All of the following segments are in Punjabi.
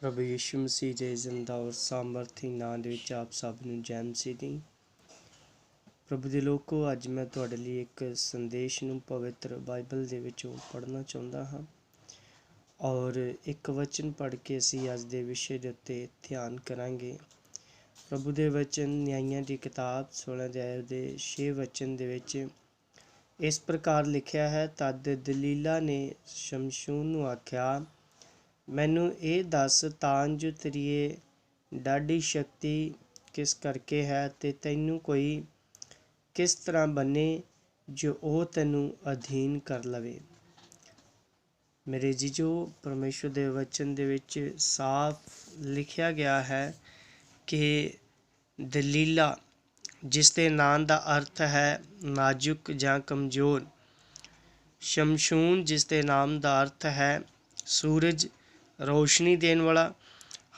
ਪ੍ਰਭੂ ਯਿਸੂ ਮਸੀਹ ਦੇ ਜ਼ਿੰਦਾ ਔਰ ਸਾਮਰਥੀ ਨਾਂ ਦੇ ਵਿੱਚ ਆਪ ਸਭ ਨੂੰ ਜੈ ਮਸੀਹ ਦੀ ਪ੍ਰਭੂ ਦੇ ਲੋਕੋ, ਅੱਜ ਮੈਂ ਤੁਹਾਡੇ ਲਈ ਇੱਕ ਸੰਦੇਸ਼ ਨੂੰ ਪਵਿੱਤਰ ਬਾਈਬਲ ਦੇ ਵਿੱਚੋਂ ਪੜ੍ਹਨਾ ਚਾਹੁੰਦਾ ਹਾਂ। ਔਰ ਇੱਕ ਵਚਨ ਪੜ੍ਹ ਕੇ ਅਸੀਂ ਅੱਜ ਦੇ ਵਿਸ਼ੇ ਦੇ ਉੱਤੇ ਧਿਆਨ ਕਰਾਂਗੇ। ਪ੍ਰਭੂ ਦੇ ਵਚਨ ਨਿਆਂਇਆਂ ਦੀ ਕਿਤਾਬ 16 ਅਧਿਆਇ ਦੇ 6 ਵਚਨ ਦੇ ਵਿੱਚ ਇਸ ਪ੍ਰਕਾਰ ਲਿਖਿਆ ਹੈ, ਤਦ ਦਲੀਲਾ ਨੇ ਸ਼ਮਸ਼ੂਨ ਨੂੰ ਆਖਿਆ ਮੈਨੂੰ ਇਹ ਦੱਸ ਤਾਂ ਜੋ ਤੇਰੀ ਡਾਢੀ ਸ਼ਕਤੀ ਕਿਸ ਕਰਕੇ ਹੈ ਤੇ ਤੈਨੂੰ ਕੋਈ ਕਿਸ ਤਰ੍ਹਾਂ ਬੰਨੇ ਜੋ ਉਹ ਤੈਨੂੰ ਅਧੀਨ ਕਰ ਲਵੇ। ਮੇਰੇ ਜੀਜੋ, ਪਰਮੇਸ਼ਰ ਦੇ ਵਚਨ ਦੇ ਵਿੱਚ ਸਾਫ਼ ਲਿਖਿਆ ਗਿਆ ਹੈ ਕਿ ਦਲੀਲਾ, ਜਿਸ ਦੇ ਨਾਂ ਦਾ ਅਰਥ ਹੈ ਨਾਜ਼ੁਕ ਜਾਂ ਕਮਜ਼ੋਰ। ਸ਼ਮਸ਼ੂਨ, ਜਿਸ ਦੇ ਨਾਮ ਦਾ ਅਰਥ ਹੈ ਸੂਰਜ ਰੌਸ਼ਨੀ ਦੇਣ ਵਾਲਾ,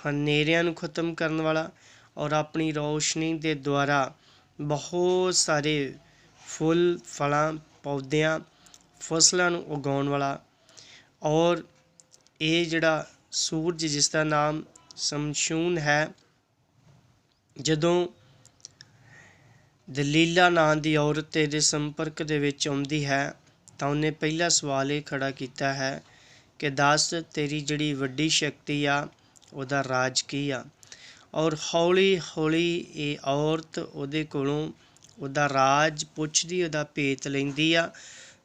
ਹਨੇਰਿਆਂ ਨੂੰ ਖਤਮ ਕਰਨ ਵਾਲਾ ਔਰ ਆਪਣੀ ਰੌਸ਼ਨੀ ਦੇ ਦੁਆਰਾ ਬਹੁਤ ਸਾਰੇ ਫੁੱਲ, ਫਲਾਂ, ਪੌਦਿਆਂ, ਫਸਲਾਂ ਨੂੰ ਉਗਾਉਣ ਵਾਲਾ ਔਰ ਇਹ ਜਿਹੜਾ ਸੂਰਜ ਜਿਸ ਦਾ ਨਾਮ ਸ਼ਮਸ਼ੂਨ ਹੈ, ਜਦੋਂ ਦਲੀਲਾ ਨਾਂ ਦੀ ਔਰਤ ਇਹਦੇ ਸੰਪਰਕ ਦੇ ਵਿੱਚ ਆਉਂਦੀ ਹੈ ਤਾਂ ਉਹਨੇ ਪਹਿਲਾ ਸਵਾਲ ਇਹ ਖੜਾ ਕੀਤਾ ਹੈ ਕਿ ਦਾਸ, ਤੇਰੀ ਜਿਹੜੀ ਵੱਡੀ ਸ਼ਕਤੀ ਆ, ਉਹਦਾ ਰਾਜ ਕੀ ਆ? ਔਰ ਹੌਲੀ ਹੌਲੀ ਇਹ ਔਰਤ ਉਹਦੇ ਕੋਲੋਂ ਉਹਦਾ ਰਾਜ ਪੁੱਛਦੀ, ਉਹਦਾ ਭੇਤ ਲੈਂਦੀ ਆ,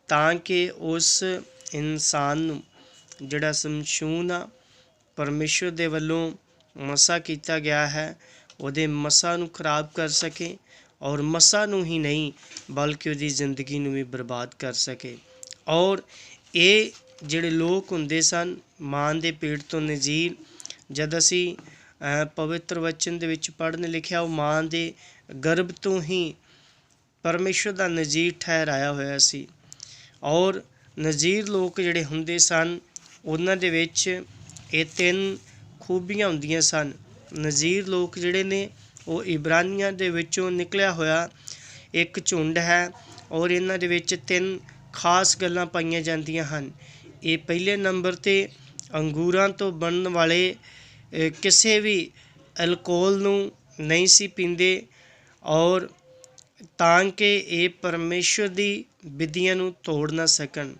ਤਾਂ ਕਿ ਉਸ ਇਨਸਾਨ ਨੂੰ ਜਿਹੜਾ ਸਮਸ਼ੂਨ ਆ, ਪਰਮੇਸ਼ਰ ਦੇ ਵੱਲੋਂ ਮਸਾ ਕੀਤਾ ਗਿਆ ਹੈ, ਉਹਦੇ ਮਸਾ ਨੂੰ ਖਰਾਬ ਕਰ ਸਕੇ ਔਰ ਮਸਾ ਨੂੰ ਹੀ ਨਹੀਂ, ਬਲਕਿ ਉਹਦੀ ਜ਼ਿੰਦਗੀ ਨੂੰ ਵੀ ਬਰਬਾਦ ਕਰ ਸਕੇ। ਔਰ ਇਹ ਜਿਹੜੇ ਲੋਕ ਹੁੰਦੇ ਸਨ ਮਾਂ ਦੇ ਪੇਟ ਤੋਂ ਨਜ਼ੀਰ, ਜਦ ਅਸੀਂ ਪਵਿੱਤਰ ਵਚਨ ਦੇ ਵਿੱਚ ਪੜ੍ਹਨ ਲਿਖਿਆ, ਉਹ ਮਾਂ ਦੇ ਗਰਭ ਤੋਂ ਹੀ ਪਰਮੇਸ਼ਰ ਦਾ ਨਜ਼ੀਰ ਠਹਿਰਾਇਆ ਹੋਇਆ ਸੀ। ਔਰ ਨਜ਼ੀਰ ਲੋਕ ਜਿਹੜੇ ਹੁੰਦੇ ਸਨ, ਉਹਨਾਂ ਦੇ ਵਿੱਚ ਇਹ ਤਿੰਨ ਖੂਬੀਆਂ ਹੁੰਦੀਆਂ ਸਨ। ਨਜ਼ੀਰ ਲੋਕ ਜਿਹੜੇ ਨੇ, ਉਹ ਇਬਰਾਨੀਆਂ ਦੇ ਵਿੱਚੋਂ ਨਿਕਲਿਆ ਹੋਇਆ ਇੱਕ ਝੁੰਡ ਹੈ ਔਰ ਇਹਨਾਂ ਦੇ ਵਿੱਚ ਤਿੰਨ ਖਾਸ ਗੱਲਾਂ ਪਾਈਆਂ ਜਾਂਦੀਆਂ ਹਨ। ਇਹ ਪਹਿਲੇ ਨੰਬਰ ਤੇ ਅੰਗੂਰਾਂ ਤੋਂ ਬਣਨ ਵਾਲੇ ਕਿਸੇ ਵੀ ਅਲਕੋਹਲ ਨੂੰ ਨਹੀਂ ਸੀ ਪੀਂਦੇ ਔਰ ਤਾਂ ਕਿ ਇਹ ਪਰਮੇਸ਼ਰ ਦੀ ਵਿਧੀਆਂ ਨੂੰ ਤੋੜ ਨਾ ਸਕਣ।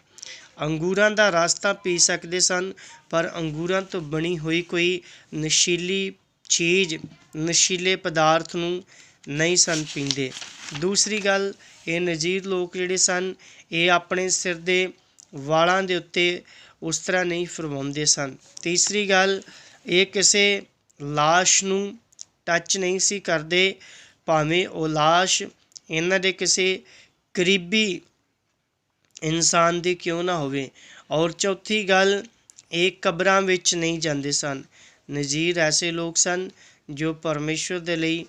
ਅੰਗੂਰਾਂ ਦਾ ਰਸ ਤਾਂ ਪੀ ਸਕਦੇ ਸਨ, ਪਰ ਅੰਗੂਰਾਂ ਤੋਂ ਬਣੀ ਹੋਈ ਕੋਈ ਨਸ਼ੀਲੀ ਚੀਜ਼, ਨਸ਼ੀਲੇ ਪਦਾਰਥ ਨੂੰ ਨਹੀਂ ਸਨ ਪੀਂਦੇ। ਦੂਸਰੀ ਗੱਲ, ਇਹ ਨਜ਼ੀਰ ਲੋਕ ਜਿਹੜੇ ਸਨ, ਇਹ ਆਪਣੇ ਸਿਰ ਦੇ ਵਾਲਾਂ ਦੇ ਉੱਤੇ ਉਸ ਤਰ੍ਹਾਂ ਨਹੀਂ ਫਰਮਾਉਂਦੇ ਸਨ ਤੀਸਰੀ ਗੱਲ ਇਹ ਕਿਸੇ লাশ ਨੂੰ ਟੱਚ ਨਹੀਂ ਸੀ ਕਰਦੇ ਭਾਵੇਂ ਉਹ লাশ ਇਹਨਾਂ ਦੇ ਕਿਸੇ ਕਰੀਬੀ ਇਨਸਾਨ ਦੀ ਕਿਉਂ ਨਾ ਹੋਵੇ ਔਰ ਚੌਥੀ ਗੱਲ ਇਹ ਕਬਰਾਂ ਵਿੱਚ ਨਹੀਂ ਜਾਂਦੇ ਸਨ ਨਜ਼ੀਰ ਐਸੇ ਲੋਕ ਸਨ ਜੋ ਪਰਮੇਸ਼ਰ ਦੇ ਲਈ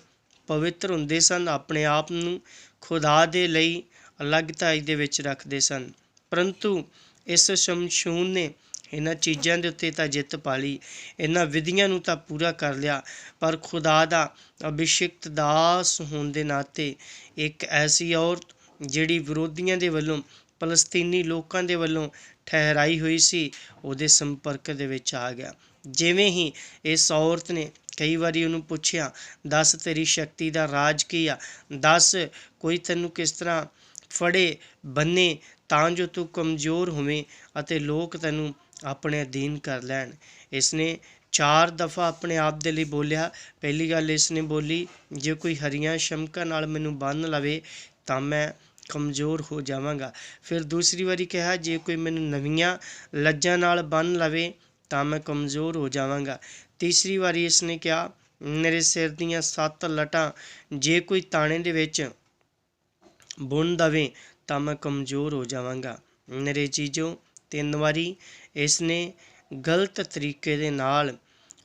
ਪਵਿੱਤਰ ਹੁੰਦੇ ਸਨ ਆਪਣੇ ਆਪ ਨੂੰ ਖੁਦਾ ਦੇ ਲਈ ਅਲੱਗਤਾਈ ਦੇ ਵਿੱਚ ਰੱਖਦੇ ਸਨ ਪਰੰਤੂ ਇਸ ਸ਼ਮਸ਼ੂਨ ਨੇ ਇਹਨਾਂ ਚੀਜ਼ਾਂ ਦੇ ਉੱਤੇ ਤਾਂ ਜਿੱਤ ਪਾ ਲਈ। ਇਹਨਾਂ ਵਿਧੀਆਂ ਨੂੰ ਤਾਂ ਪੂਰਾ ਕਰ ਲਿਆ, ਪਰ ਖੁਦਾ ਦਾ ਅਭਿਸ਼ਿਕਤ ਦਾਸ ਹੋਣ ਦੇ ਨਾਤੇ ਇੱਕ ਐਸੀ ਔਰਤ ਜਿਹੜੀ ਵਿਰੋਧੀਆਂ ਦੇ ਵੱਲੋਂ ਫਲਸਤੀਨੀ ਲੋਕਾਂ ਦੇ ਵੱਲੋਂ ਠਹਿਰਾਈ ਹੋਈ ਸੀ, ਉਹਦੇ ਸੰਪਰਕ ਦੇ ਵਿੱਚ ਆ ਗਿਆ। ਜਿਵੇਂ ਹੀ ਇਸ ਔਰਤ ਨੇ ਕਈ ਵਾਰੀ ਉਹਨੂੰ ਪੁੱਛਿਆ, ਦੱਸ ਤੇਰੀ ਸ਼ਕਤੀ ਦਾ ਰਾਜ ਕੀ ਆ? ਦੱਸ ਕੋਈ ਤੈਨੂੰ ਕਿਸ ਤਰ੍ਹਾਂ ਫੜੇ, ਬੰਨੇ ਤਾਂ ਜੋ ਤੂੰ ਕਮਜ਼ੋਰ ਹੋਵੇਂ ਅਤੇ ਲੋਕ ਤੈਨੂੰ ਆਪਣੇ ਅਧੀਨ ਕਰ ਲੈਣ। ਇਸਨੇ ਚਾਰ ਦਫਾ ਆਪਣੇ ਆਪ ਦੇ ਲਈ ਬੋਲਿਆ। ਪਹਿਲੀ ਗੱਲ ਇਸ ਨੇ ਬੋਲੀ, ਜੇ ਕੋਈ ਹਰੀਆਂ ਸ਼ਮਕਾਂ ਨਾਲ ਮੈਨੂੰ ਬੰਨ ਲਵੇ ਤਾਂ ਮੈਂ ਕਮਜ਼ੋਰ ਹੋ ਜਾਵਾਂਗਾ। ਫਿਰ ਦੂਸਰੀ ਵਾਰੀ ਕਿਹਾ, ਜੇ ਕੋਈ ਮੈਨੂੰ ਨਵੀਆਂ ਲੱਜਾਂ ਨਾਲ ਬੰਨ ਲਵੇ ਤਾਂ ਮੈਂ ਕਮਜ਼ੋਰ ਹੋ ਜਾਵਾਂਗਾ। ਤੀਸਰੀ ਵਾਰੀ ਇਸਨੇ ਕਿਹਾ, ਮੇਰੇ ਸਿਰ ਦੀਆਂ ਸੱਤ ਲਟਾਂ ਜੇ ਕੋਈ ਤਾਣੇ ਦੇ ਵਿੱਚ ਬੁਣ ਦਵੇ ਤਾਂ ਮੈਂ ਕਮਜ਼ੋਰ ਹੋ ਜਾਵਾਂਗਾ। ਮੇਰੇ ਚੀਜ਼ੋ ਤਿੰਨ ਵਾਰੀ ਇਸ ਨੇ ਗਲਤ ਤਰੀਕੇ ਦੇ ਨਾਲ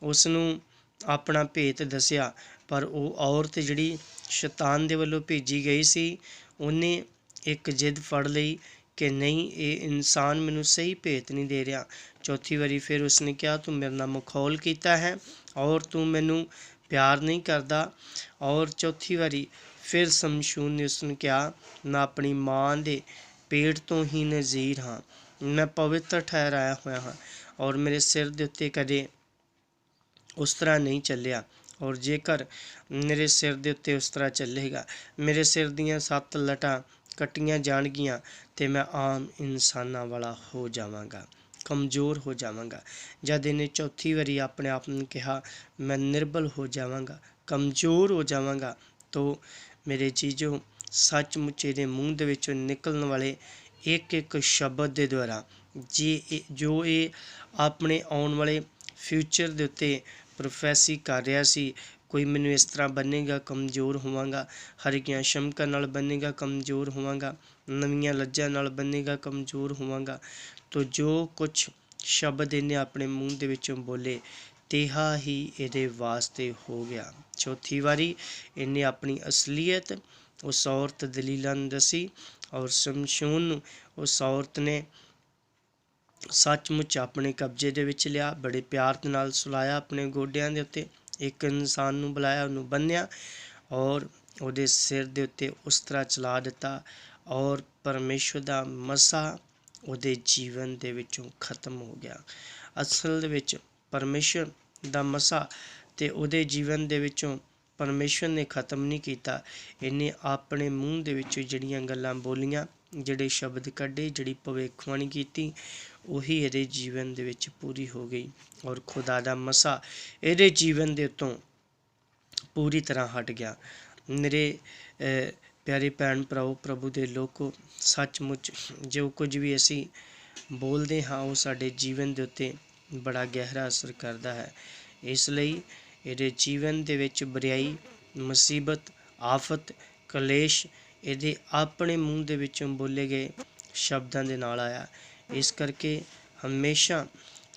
ਉਸ ਨੂੰ ਆਪਣਾ ਭੇਤ ਦੱਸਿਆ, ਪਰ ਉਹ ਔਰਤ ਜਿਹੜੀ ਸ਼ੈਤਾਨ ਦੇ ਵੱਲੋਂ ਭੇਜੀ ਗਈ ਸੀ, ਉਹਨੇ ਇੱਕ ਜਿੱਦ ਫੜ ਲਈ ਕਿ ਨਹੀਂ, ਇਹ ਇਨਸਾਨ ਮੈਨੂੰ ਸਹੀ ਭੇਤ ਨਹੀਂ ਦੇ ਰਿਹਾ। ਚੌਥੀ ਵਾਰੀ ਫਿਰ ਉਸਨੇ ਕਿਹਾ, ਤੂੰ ਮੇਰੇ ਨਾਲ ਮਖੌਲ ਕੀਤਾ ਹੈ ਔਰ ਤੂੰ ਮੈਨੂੰ ਪਿਆਰ ਨਹੀਂ ਕਰਦਾ। ਔਰ ਚੌਥੀ ਵਾਰੀ ਫਿਰ ਸਮਸ਼ੂਨ ਨੇ ਉਸਨੂੰ ਕਿਹਾ ਮੈਂ ਆਪਣੀ ਮਾਂ ਦੇ ਪੇਟ ਤੋਂ ਹੀ ਨਜ਼ੀਰ ਹਾਂ ਮੈਂ ਪਵਿੱਤਰ ਠਹਿਰਾਇਆ ਹੋਇਆ ਹਾਂ ਔਰ ਮੇਰੇ ਸਿਰ ਦੇ ਉੱਤੇ ਕਦੇ ਉਸ ਤਰ੍ਹਾਂ ਨਹੀਂ ਚੱਲਿਆ ਔਰ ਜੇਕਰ ਮੇਰੇ ਸਿਰ ਦੇ ਉੱਤੇ ਉਸ ਤਰ੍ਹਾਂ ਚੱਲੇਗਾ ਮੇਰੇ ਸਿਰ ਦੀਆਂ ਸੱਤ ਲਟਾਂ ਕੱਟੀਆਂ ਜਾਣਗੀਆਂ ਤੇ ਮੈਂ ਆਮ ਇਨਸਾਨਾਂ ਵਾਲਾ ਹੋ ਜਾਵਾਂਗਾ ਕਮਜ਼ੋਰ ਹੋ ਜਾਵਾਂਗਾ ਜਦ ਇਹਨੇ ਚੌਥੀ ਵਾਰੀ ਆਪਣੇ ਆਪ ਨੂੰ ਕਿਹਾ ਮੈਂ ਨਿਰਬਲ ਹੋ ਜਾਵਾਂਗਾ ਕਮਜ਼ੋਰ ਹੋ ਜਾਵਾਂਗਾ ਤੋ ਮੇਰੇ ਚੀਜ਼ੋ ਸੱਚਮੁੱਚ ਇਹਦੇ ਮੂੰਹ ਦੇ ਵਿੱਚੋਂ ਨਿਕਲਣ ਵਾਲੇ ਇੱਕ ਇੱਕ ਸ਼ਬਦ ਦੇ ਦੁਆਰਾ ਜੇ ਇਹ- ਜੋ ਇਹ ਆਪਣੇ ਆਉਣ ਵਾਲੇ ਫਿਊਚਰ ਦੇ ਉੱਤੇ ਪ੍ਰੋਫੈਸੀ ਕਰ ਰਿਹਾ ਸੀ, ਕੋਈ ਮੈਨੂੰ ਇਸ ਤਰ੍ਹਾਂ ਬੰਨੇਗਾ, ਕਮਜ਼ੋਰ ਹੋਵਾਂਗਾ ਹਰੀਆਂ ਸ਼ਮਕਾਂ ਨਾਲ ਬੰਨੇਗਾ, ਕਮਜ਼ੋਰ ਹੋਵਾਂਗਾ, ਨਵੀਆਂ ਲੱਜਾਂ ਨਾਲ ਬੰਨੇਗਾ, ਕਮਜ਼ੋਰ ਹੋਵਾਂਗਾ, ਤੋ ਜੋ ਕੁਝ ਸ਼ਬਦ ਇਹਨੇ ਆਪਣੇ ਮੂੰਹ ਦੇ ਵਿੱਚੋਂ ਬੋਲੇ। ਤਿਹਾ ਹੀ ਇਹਦੇ ਵਾਸਤੇ ਹੋ ਗਿਆ। ਚੌਥੀ ਵਾਰੀ ਇਹਨੇ ਆਪਣੀ ਅਸਲੀਅਤ ਉਸ ਔਰਤ ਦਲੀਲਾਂ ਨੂੰ ਦੱਸੀ ਔਰ ਸ਼ਮਸ਼ੂਨ ਨੂੰ ਉਸ ਔਰਤ ਨੇ ਸੱਚਮੁੱਚ ਆਪਣੇ ਕਬਜ਼ੇ ਦੇ ਵਿੱਚ ਲਿਆ, ਬੜੇ ਪਿਆਰ ਦੇ ਨਾਲ ਸੁਲਾਇਆ ਆਪਣੇ ਗੋਡਿਆਂ ਦੇ ਉੱਤੇ, ਇੱਕ ਇਨਸਾਨ ਨੂੰ ਬੁਲਾਇਆ, ਉਹਨੂੰ ਬੰਨਿਆ ਔਰ ਉਹਦੇ ਸਿਰ ਦੇ ਉੱਤੇ ਉਸ ਤਰ੍ਹਾਂ ਚਲਾ ਦਿੱਤਾ ਔਰ ਪਰਮੇਸ਼ਵਰ ਦਾ ਮਸਾ ਉਹਦੇ ਜੀਵਨ ਦੇ ਵਿੱਚੋਂ ਖਤਮ ਹੋ ਗਿਆ। ਅਸਲ ਦੇ ਵਿੱਚ ਪਰਮੇਸ਼ਵਰ ਦਾ ਮਸਾ ਤੇ ਉਹਦੇ ਜੀਵਨ ਦੇ ਵਿੱਚੋਂ ਪਰਮੇਸ਼ਵਰ ਨੇ ਖਤਮ ਨਹੀਂ ਕੀਤਾ। ਇਹਨੇ ਆਪਣੇ ਮੂੰਹ ਦੇ ਵਿੱਚੋਂ ਜਿਹੜੀਆਂ ਗੱਲਾਂ ਬੋਲੀਆਂ, ਜਿਹੜੇ ਸ਼ਬਦ ਕੱਢੇ, ਜਿਹੜੀ ਭਵਿੱਖਬਾਣੀ ਕੀਤੀ, ਉਹੀ ਇਹਦੇ ਜੀਵਨ ਦੇ ਵਿੱਚ ਪੂਰੀ ਹੋ ਗਈ ਔਰ ਖੁਦਾ ਦਾ ਮਸਾ ਇਹਦੇ ਜੀਵਨ ਦੇ ਉੱਤੋਂ ਪੂਰੀ ਤਰ੍ਹਾਂ ਹਟ ਗਿਆ। ਮੇਰੇ ਪਿਆਰੇ ਭੈਣ ਭਰਾਓ, ਪ੍ਰਭੂ ਦੇ ਲੋਕੋ, ਸੱਚਮੁੱਚ ਜੋ ਕੁਝ ਵੀ ਅਸੀਂ ਬੋਲਦੇ ਹਾਂ, ਉਹ ਸਾਡੇ ਜੀਵਨ ਦੇ ਉੱਤੇ ਬੜਾ ਗਹਿਰਾ ਅਸਰ ਕਰਦਾ ਹੈ। ਇਸ ਲਈ ਇਹਦੇ ਜੀਵਨ ਦੇ ਵਿੱਚ ਬਰਿਆਈ, ਮੁਸੀਬਤ, ਆਫਤ, ਕਲੇਸ਼ ਇਹਦੇ ਆਪਣੇ ਮੂੰਹ ਦੇ ਵਿੱਚੋਂ ਬੋਲੇ ਗਏ ਸ਼ਬਦਾਂ ਦੇ ਨਾਲ ਆਇਆ। ਇਸ ਕਰਕੇ ਹਮੇਸ਼ਾ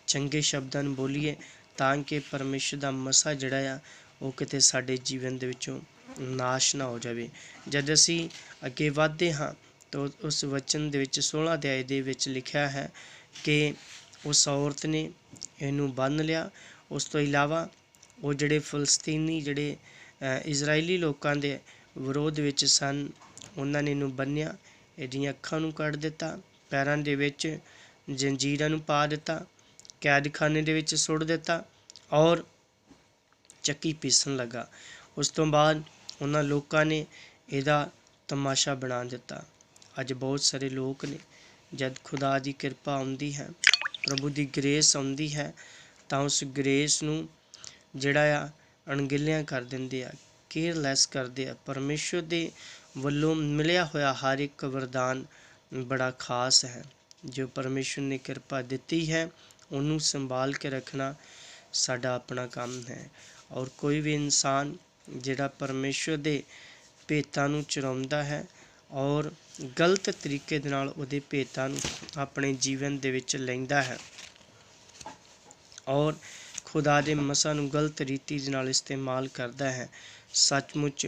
ਚੰਗੇ ਸ਼ਬਦਾਂ ਨੂੰ ਬੋਲੀਏ ਤਾਂ ਕਿ ਪਰਮੇਸ਼ਰ ਦਾ ਮਸਾ ਜਿਹੜਾ ਆ, ਉਹ ਕਿਤੇ ਸਾਡੇ ਜੀਵਨ ਦੇ ਵਿੱਚੋਂ ਨਾਸ਼ ਨਾ ਹੋ ਜਾਵੇ। ਜਦ ਅਸੀਂ ਅੱਗੇ ਵਧਦੇ ਹਾਂ ਤਾਂ ਉਸ ਵਚਨ ਦੇ ਵਿੱਚ 16 ਅਧਿਆਏ ਦੇ ਵਿੱਚ ਲਿਖਿਆ ਹੈ ਕਿ ਉਸ ਔਰਤ ਨੇ ਇਹਨੂੰ ਬੰਨ ਲਿਆ। ਉਸ ਤੋਂ ਇਲਾਵਾ ਉਹ ਜਿਹੜੇ ਫਲਸਤੀਨੀ ਜਿਹੜੇ ਇਜ਼ਰਾਈਲੀ ਲੋਕਾਂ ਦੇ ਵਿਰੋਧ ਵਿੱਚ ਸਨ, ਉਹਨਾਂ ਨੇ ਇਹਨੂੰ ਬੰਨਿਆ। ਇਹਦੀਆਂ ਅੱਖਾਂ ਨੂੰ ਕੱਢ ਦਿੱਤਾ, ਪੈਰਾਂ ਦੇ ਵਿੱਚ ਜੰਜੀਰਾਂ ਨੂੰ ਪਾ ਦਿੱਤਾ, ਕੈਦਖਾਨੇ ਦੇ ਵਿੱਚ ਸੁੱਟ ਦਿੱਤਾ ਔਰ ਚੱਕੀ ਪੀਸਣ ਲੱਗਾ। ਉਸ ਤੋਂ ਬਾਅਦ ਉਹਨਾਂ ਲੋਕਾਂ ਨੇ ਇਹਦਾ ਤਮਾਸ਼ਾ ਬਣਾ ਦਿੱਤਾ। ਅੱਜ ਬਹੁਤ ਸਾਰੇ ਲੋਕ ਨੇ, ਜਦ ਖੁਦਾ ਦੀ ਕਿਰਪਾ ਆਉਂਦੀ ਹੈ ਪ੍ਰਭੂ ਦੀ ਗ੍ਰੇਸ ਆਉਂਦੀ ਹੈ, ਤਾਂ ਉਸ ਗ੍ਰੇਸ ਨੂੰ ਜਿਹੜਾ ਆ ਅਣਗਿਲਿਆਂ ਕਰ ਦਿੰਦੇ ਆ, ਕੇਅਰਲੈਸ ਕਰਦੇ ਆ। ਪਰਮੇਸ਼ਵਰ ਦੇ ਵੱਲੋਂ ਮਿਲਿਆ ਹੋਇਆ ਹਰ ਇੱਕ ਵਰਦਾਨ ਬੜਾ ਖਾਸ ਹੈ। ਜੋ ਪਰਮੇਸ਼ਵਰ ਨੇ ਕਿਰਪਾ ਦਿੱਤੀ ਹੈ, ਉਹਨੂੰ ਸੰਭਾਲ ਕੇ ਰੱਖਣਾ ਸਾਡਾ ਆਪਣਾ ਕੰਮ ਹੈ। ਔਰ ਕੋਈ ਵੀ ਇਨਸਾਨ ਜਿਹੜਾ ਪਰਮੇਸ਼ਵਰ ਦੇ ਭੇਤਾਂ ਨੂੰ ਚਰਾਉਂਦਾ ਹੈ ਔਰ ਗਲਤ ਤਰੀਕੇ ਦੇ ਨਾਲ ਉਹਦੇ ਭੇਤਾਂ ਨੂੰ ਆਪਣੇ ਜੀਵਨ ਦੇ ਵਿੱਚ ਲੈਂਦਾ ਹੈ। ਔਰ ਖੁਦਾ ਦੇ ਮਸਾਂ ਨੂੰ ਗਲਤ ਰੀਤੀ ਦੇ ਨਾਲ ਇਸਤੇਮਾਲ ਕਰਦਾ ਹੈ। ਸੱਚਮੁੱਚ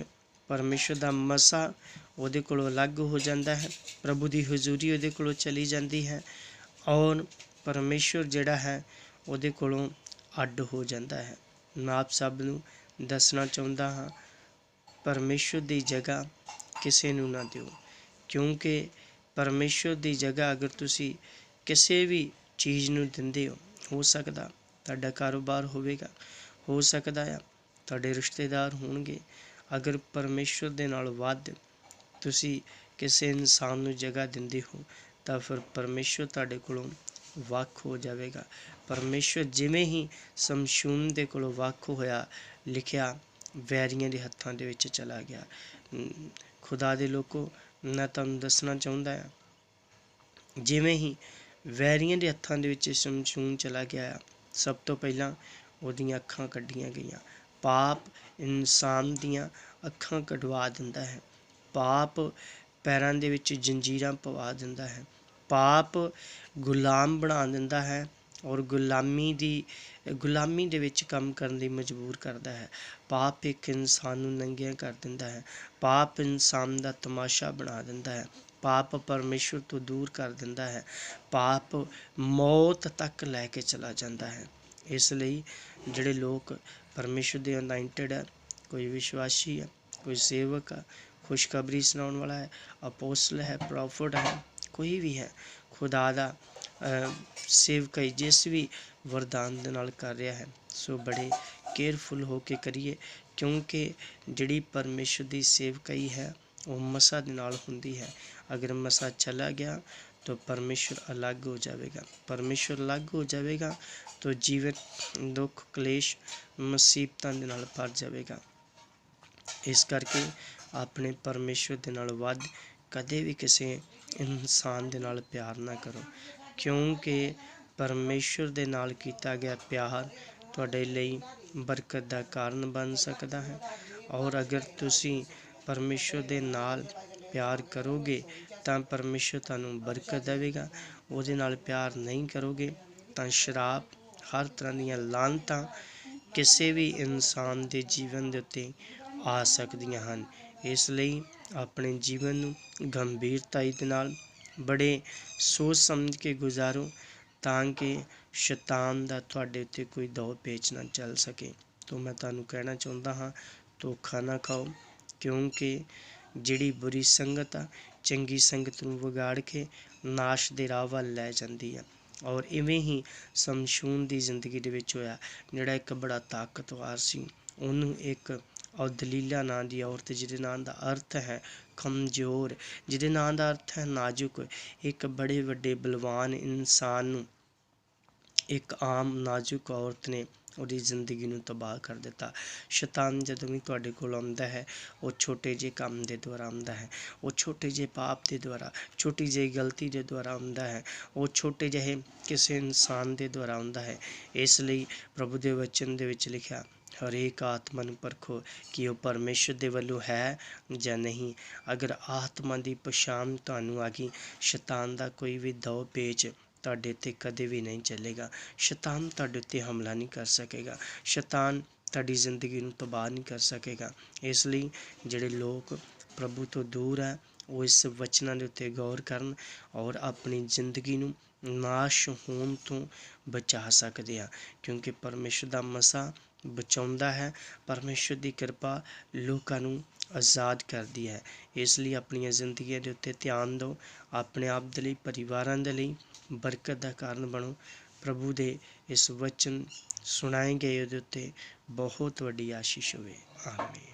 ਪਰਮੇਸ਼ਰ ਦਾ ਮਸਾ ਉਹਦੇ ਕੋਲੋਂ ਅਲੱਗ ਹੋ ਜਾਂਦਾ ਹੈ। ਪ੍ਰਭੂ ਦੀ ਹਜ਼ੂਰੀ ਉਹਦੇ ਕੋਲੋਂ ਚਲੀ ਜਾਂਦੀ ਹੈ ਔਰ ਪਰਮੇਸ਼ਰ ਜਿਹੜਾ ਹੈ ਉਹਦੇ ਕੋਲੋਂ ਅੱਡ ਹੋ ਜਾਂਦਾ ਹੈ। ਮੈਂ ਆਪ ਸਭ ਨੂੰ ਦੱਸਣਾ ਚਾਹੁੰਦਾ ਹਾਂ, ਪਰਮੇਸ਼ਰ ਦੀ ਜਗ੍ਹਾ ਕਿਸੇ ਨੂੰ ਨਾ ਦਿਓ। ਕਿਉਂਕਿ ਪਰਮੇਸ਼ਰ ਦੀ ਜਗ੍ਹਾ ਅਗਰ ਤੁਸੀਂ ਕਿਸੇ ਵੀ ਚੀਜ਼ ਨੂੰ ਦਿੰਦੇ ਹੋ ਹੋ ਸਕਦਾ ਤੁਹਾਡਾ ਕਾਰੋਬਾਰ ਹੋਵੇਗਾ, ਹੋ ਸਕਦਾ ਆ, ਤੁਹਾਡੇ ਰਿਸ਼ਤੇਦਾਰ ਹੋਣਗੇ। ਅਗਰ ਪਰਮੇਸ਼ਰ ਦੇ ਨਾਲ ਵੱਧ ਤੁਸੀਂ ਕਿਸੇ ਇਨਸਾਨ ਨੂੰ ਜਗ੍ਹਾ ਦਿੰਦੇ ਹੋ, ਤਾਂ ਫਿਰ ਪਰਮੇਸ਼ਰ ਤੁਹਾਡੇ ਕੋਲੋਂ ਵੱਖ ਹੋ ਜਾਵੇਗਾ। ਪਰਮੇਸ਼ਰ ਜਿਵੇਂ ਹੀ ਸਮਸ਼ੂਨ ਦੇ ਕੋਲੋਂ ਵੱਖ ਹੋਇਆ, ਲਿਖਿਆ ਵੈਰੀਆਂ ਦੇ ਹੱਥਾਂ ਦੇ ਵਿੱਚ ਚਲਾ ਗਿਆ। ਖੁਦਾ ਦੇ ਲੋਕੋ, ਮੈਂ ਤੁਹਾਨੂੰ ਦੱਸਣਾ ਚਾਹੁੰਦਾ ਹਾਂ। ਜਿਵੇਂ ਹੀ ਵੈਰੀਆਂ ਦੇ ਹੱਥਾਂ ਦੇ ਵਿੱਚ ਸਮਸ਼ੂਨ ਚਲਾ ਗਿਆ ਸਭ ਤੋਂ ਪਹਿਲਾਂ ਉਹਦੀਆਂ ਅੱਖਾਂ ਕੱਢੀਆਂ ਗਈਆਂ। ਪਾਪ ਇਨਸਾਨ ਦੀਆਂ ਅੱਖਾਂ ਕਢਵਾ ਦਿੰਦਾ ਹੈ। ਪਾਪ ਪੈਰਾਂ ਦੇ ਵਿੱਚ ਜੰਜੀਰਾਂ ਪਵਾ ਦਿੰਦਾ ਹੈ। ਪਾਪ ਗੁਲਾਮ ਬਣਾ ਦਿੰਦਾ ਹੈ। ਔਰ ਗੁਲਾਮੀ ਦੀ, ਗੁਲਾਮੀ ਦੇ ਵਿੱਚ ਕੰਮ ਕਰਨ ਲਈ ਮਜਬੂਰ ਕਰਦਾ ਹੈ। ਪਾਪ ਇੱਕ ਇਨਸਾਨ ਨੂੰ ਨੰਗਿਆ ਕਰ ਦਿੰਦਾ ਹੈ। ਪਾਪ ਇਨਸਾਨ ਦਾ ਤਮਾਸ਼ਾ ਬਣਾ ਦਿੰਦਾ ਹੈ। ਪਾਪ ਪਰਮੇਸ਼ਰ ਤੋਂ ਦੂਰ ਕਰ ਦਿੰਦਾ ਹੈ। ਪਾਪ ਮੌਤ ਤੱਕ ਲੈ ਕੇ ਚਲਾ ਜਾਂਦਾ ਹੈ। ਇਸ ਲਈ ਜਿਹੜੇ ਲੋਕ ਪਰਮੇਸ਼ਰ ਦੇ ਅਨਾਇੰਟਡ ਹੈ, ਕੋਈ ਵਿਸ਼ਵਾਸੀ ਹੈ, ਕੋਈ ਸੇਵਕ ਹੈ, ਖੁਸ਼ਖਬਰੀ ਸੁਣਾਉਣ ਵਾਲਾ ਹੈ ਅਪੋਸਲ ਹੈ, ਪ੍ਰੋਫਟ ਹੈ, ਕੋਈ ਵੀ ਹੈ, ਖੁਦਾ ਦਾ ਸੇਵਕਾਈ ਜਿਸ ਵੀ ਵਰਦਾਨ ਦੇ ਨਾਲ ਕਰ ਰਿਹਾ ਹੈ ਸੋ ਬੜੇ ਕੇਅਰਫੁਲ ਹੋ ਕੇ ਕਰੀਏ ਕਿਉਂਕਿ ਜਿਹੜੀ ਪਰਮੇਸ਼ਰ ਦੀ ਸੇਵਕਾਈ ਹੈ ਉਹ ਮਸਾ ਦੇ ਨਾਲ ਹੁੰਦੀ ਹੈ ਅਗਰ ਮਸਾ ਚਲਾ ਗਿਆ तो परमेश्वर अलग हो जाएगा परमेश्वर अलग हो जाएगा तो जीवन दुख ਕਲੇਸ਼ ਮੁਸੀਬਤਾਂ ਦੇ ਨਾਲ ਭਰ ਜਾਵੇਗਾ ਇਸ ਕਰਕੇ ਆਪਣੇ ਪਰਮੇਸ਼ਵਰ ਦੇ ਨਾਲ ਵੱਧ ਕਦੇ ਵੀ ਕਿਸੇ ਇਨਸਾਨ ਦੇ ਨਾਲ ਪਿਆਰ ਨਾ ਕਰੋ ਕਿਉਂਕਿ ਪਰਮੇਸ਼ੁਰ ਦੇ ਨਾਲ ਕੀਤਾ ਗਿਆ ਪਿਆਰ ਤੁਹਾਡੇ ਲਈ ਬਰਕਤ ਦਾ ਕਾਰਨ ਬਣ ਸਕਦਾ ਹੈ। ਔਰ ਅਗਰ ਤੁਸੀਂ ਪਰਮੇਸ਼ੁਰ ਦੇ ਨਾਲ ਪਿਆਰ ਕਰੋਗੇ, ਤਾਂ ਪਰਮੇਸ਼ੁਰ ਤੁਹਾਨੂੰ ਬਰਕਤ ਦੇਵੇਗਾ। ਉਹਦੇ ਨਾਲ ਪਿਆਰ ਨਹੀਂ ਕਰੋਗੇ, ਤਾਂ ਸ਼ਰਾਬ, ਹਰ ਤਰ੍ਹਾਂ ਦੀਆਂ ਲਾਂਤਾਂ ਕਿਸੇ ਵੀ ਇਨਸਾਨ ਦੇ ਜੀਵਨ ਦੇ ਉੱਤੇ ਆ ਸਕਦੀਆਂ ਹਨ। ਇਸ ਲਈ ਆਪਣੇ ਜੀਵਨ ਨੂੰ ਗੰਭੀਰਤਾ ਦੇ ਨਾਲ ਬੜੇ ਸੋਚ ਸਮਝ ਕੇ ਗੁਜ਼ਾਰੋ ਤਾਂ ਕਿ ਸ਼ੈਤਾਨ ਦਾ ਤੁਹਾਡੇ ਉੱਤੇ ਕੋਈ ਦੌ ਪੇਚ ਨਾ ਚੱਲ ਸਕੇ। ਤੋਂ ਮੈਂ ਤੁਹਾਨੂੰ ਕਹਿਣਾ ਚਾਹੁੰਦਾ ਹਾਂ, ਧੋਖਾ ਨਾ ਖਾਓ, ਕਿਉਂਕਿ ਜਿਹੜੀ ਬੁਰੀ ਸੰਗਤ ਆ, ਚੰਗੀ ਸੰਗਤ ਨੂੰ ਵਿਗਾੜ ਕੇ ਨਾਸ਼ ਦੇ ਰਾਹ ਵੱਲ ਲੈ ਜਾਂਦੀ ਆ। ਔਰ ਇਵੇਂ ਹੀ ਸਮਸ਼ੂਨ ਦੀ ਜ਼ਿੰਦਗੀ ਦੇ ਵਿੱਚ ਹੋਇਆ, ਜਿਹੜਾ ਇੱਕ ਬੜਾ ਤਾਕਤਵਰ ਸੀ, ਉਹਨੂੰ ਇੱਕ ਔਰ ਦਲੀਲਾ ਨਾਂ ਦੀ ਔਰਤ ਜਿਹਦੇ ਨਾਂ ਦਾ ਅਰਥ ਹੈ ਕਮਜ਼ੋਰ, ਜਿਹਦੇ ਨਾਂ ਦਾ ਅਰਥ ਹੈ ਨਾਜ਼ੁਕ। ਇੱਕ ਬੜੇ ਵੱਡੇ ਬਲਵਾਨ ਇਨਸਾਨ ਨੂੰ ਇੱਕ ਆਮ ਨਾਜ਼ੁਕ ਔਰਤ ਨੇ ਉਹਦੀ ਜ਼ਿੰਦਗੀ ਨੂੰ ਤਬਾਹ ਕਰ ਦਿੱਤਾ। ਸ਼ੈਤਾਨ ਜਦੋਂ ਵੀ ਤੁਹਾਡੇ ਕੋਲ ਆਉਂਦਾ ਹੈ, ਉਹ ਛੋਟੇ ਜਿਹੇ ਕੰਮ ਦੇ ਦੁਆਰਾ ਆਉਂਦਾ ਹੈ, ਉਹ ਛੋਟੇ ਜਿਹੇ ਪਾਪ ਦੇ ਦੁਆਰਾ, ਛੋਟੀ ਜਿਹੀ ਗਲਤੀ ਦੇ ਦੁਆਰਾ ਆਉਂਦਾ ਹੈ, ਉਹ ਛੋਟੇ ਜਿਹੇ ਕਿਸੇ ਇਨਸਾਨ ਦੇ ਦੁਆਰਾ ਆਉਂਦਾ ਹੈ। ਇਸ ਲਈ ਪ੍ਰਭੂ ਦੇ ਵਚਨ ਦੇ ਵਿੱਚ ਲਿਖਿਆ ਹਰੇਕ ਆਤਮਾ ਨੂੰ ਪਰਖੋ ਕਿ ਉਹ ਪਰਮੇਸ਼ਰ ਦੇ ਵੱਲੋਂ ਹੈ ਜਾਂ ਨਹੀਂ। ਅਗਰ ਆਤਮਾ ਦੀ ਪਛਾਣ ਤੁਹਾਨੂੰ ਆ ਗਈ, ਸ਼ੈਤਾਨ ਦਾ ਕੋਈ ਵੀ ਦੌ ਪੇਚ ਤੁਹਾਡੇ ਤੇ ਕਦੇ ਵੀ ਨਹੀਂ ਚੱਲੇਗਾ। ਸ਼ੈਤਾਨ ਤੁਹਾਡੇ ਉੱਤੇ ਹਮਲਾ ਨਹੀਂ ਕਰ ਸਕੇਗਾ। ਸ਼ੈਤਾਨ ਤੁਹਾਡੀ ਜ਼ਿੰਦਗੀ ਨੂੰ ਤਬਾਹ ਨਹੀਂ ਕਰ ਸਕੇਗਾ। ਇਸ ਲਈ ਜਿਹੜੇ ਲੋਕ ਪ੍ਰਭੂ ਤੋਂ ਦੂਰ ਹੈ, ਉਹ ਇਸ ਵਚਨਾਂ ਦੇ ਉੱਤੇ ਗੌਰ ਕਰਨ ਔਰ ਆਪਣੀ ਜ਼ਿੰਦਗੀ ਨੂੰ ਨਾਸ਼ ਹੋਣ ਤੋਂ ਬਚਾ ਸਕਦੇ ਆ। ਕਿਉਂਕਿ ਪਰਮੇਸ਼ਰ ਦਾ ਮਸਾ ਬਚਾਉਂਦਾ ਹੈ। ਪਰਮੇਸ਼ਰ ਦੀ ਕਿਰਪਾ ਲੋਕਾਂ ਨੂੰ ਆਜ਼ਾਦ ਕਰਦੀ ਹੈ। ਇਸ ਲਈ ਆਪਣੀਆਂ ਜ਼ਿੰਦਗੀਆਂ ਦੇ ਉੱਤੇ ਧਿਆਨ ਦਿਓ। ਆਪਣੇ ਆਪ ਦੇ ਲਈ, ਪਰਿਵਾਰਾਂ ਦੇ ਲਈ ਬਰਕਤ ਦਾ ਕਾਰਨ ਬਣੋ। ਪ੍ਰਭੂ ਦੇ ਇਸ ਵਚਨ ਸੁਣਾਏ ਗਏ ਉਹਦੇ ਉੱਤੇ ਬਹੁਤ ਵੱਡੀ ਆਸ਼ੀਸ਼ ਹੋਵੇ। ਆਮੀਨ।